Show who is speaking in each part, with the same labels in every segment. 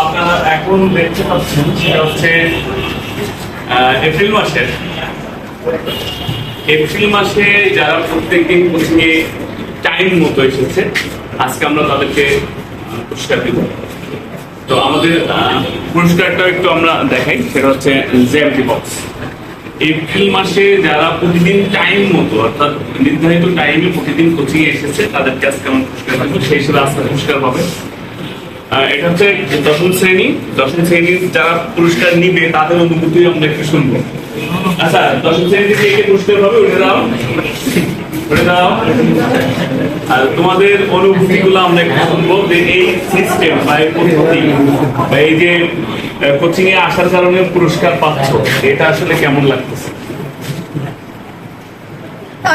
Speaker 1: আপনারা এখন দেখতে পাচ্ছেন সেটা হচ্ছে এপ্রিল মাসের। এপ্রিল মাসে যারা প্রত্যেকদিন কোচিংয়ে টাইম মতো এসেছে, আজকে আমরা তাদেরকে পুরস্কার দিব। তো আমাদের পুরস্কারটা একটু আমরা দেখাই, সেটা হচ্ছে জ্যামটি বক্স। এপ্রিল মাসে যারা প্রতিদিন টাইম মতো, অর্থাৎ নির্ধারিত টাইমে প্রতিদিন কোচিং এসেছে তাদেরকে আজকে কেমন পুরস্কার থাকবে? সেই হিসেবে আজকে পুরস্কার পাবে। এটা হচ্ছে দশম শ্রেণি। দশম শ্রেণির যারা পুরস্কার নিবে, তাদের অনুভূতি আমরা একটু শুনব। আচ্ছা দশম শ্রেণীতে পুরস্কার পাবে? উঠে দাও। আর তোমাদের আমরা একটু শুনব যে এই সিস্টেম বা এই পদ্ধতি বা এই যে কোচিং এ আসার কারণে পুরস্কার পাচ্ছ এটা আসলে কেমন লাগতেছে?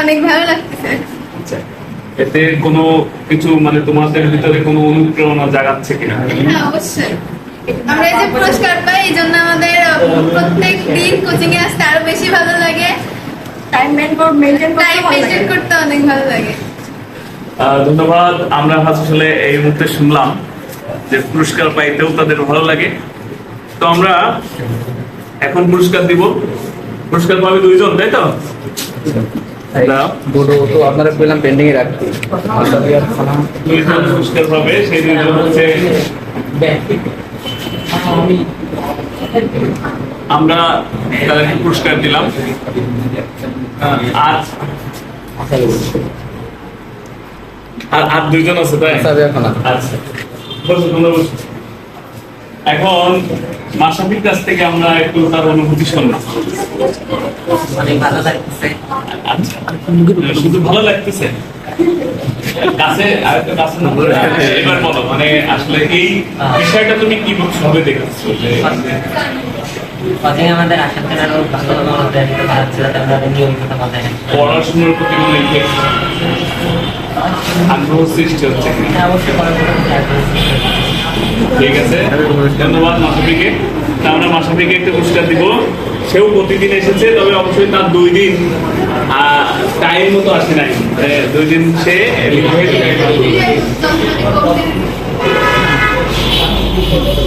Speaker 2: অনেক ভালো লাগতেছে।
Speaker 1: আচ্ছা এতে কোনো কিছু মানে তোমাদের ভিতরে কোনো অনুপ্রেরণা জাগাচ্ছে কিনা?
Speaker 2: হ্যাঁ অবশ্যই। আমরা এই যে পুরস্কার পাই এই জন্য আমাদের প্রত্যেক দিন কোচিং এ আসতে আরও বেশি ভালো লাগে।
Speaker 3: টাইম মেনটেন
Speaker 2: করতে অনেক ভালো লাগে।
Speaker 1: ধন্যবাদ। আমরা আসলে এই মুহূর্তে শুনলাম যে পুরস্কার পাইতেও তাদের ভালো লাগে। তো আমরা এখন পুরস্কার দিব। পুরস্কার পাবে দুইজন তাই তো?
Speaker 4: তো আপনারা পেলাম পেন্ডিং এ রাখছি।
Speaker 1: দুইজন পুরস্কার পাবে সেই দুইজন হচ্ছে আমরা তাদেরকে পুরস্কার দিলাম। আর আর আর দুইজন আছে তাই?
Speaker 4: আচ্ছা।
Speaker 1: আচ্ছা। বসো তোমরা বসো। এখন মাসাফির কাছ থেকে আমরা একটু তার অনুভূতি শুনলাম
Speaker 5: অনেক ভালো লাগতেছে।
Speaker 1: আচ্ছা। শুধু ভালো লাগতেছে? কাছে আরেকটা কাছে না এবার বলো মানে আসলে এই বিষয়টা তুমি কি ভাবে দেখেছ যে
Speaker 5: আমাদের আসার আরও ভালো ভালো আমাদের একটা ভালো ছিল আমরা নিয়মিত আমাদের
Speaker 1: পড়াশোনার প্রতি কোনো ইফেক্ট আগ্রহ সৃষ্টি হচ্ছে
Speaker 5: হ্যাঁ, অবশ্যই।
Speaker 1: ঠিক আছে। ধন্যবাদ মাসাফিকে। তা আমরা মাসাফিকে একটা পুরস্কার দিব। সেও প্রতিদিন এসেছে, তবে অবশ্যই তার দুই দিন টাইম মতো আসে নাই। দুই দিন সে।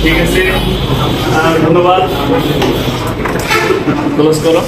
Speaker 1: ঠিক আছে ধন্যবাদ। ক্লোজ করো।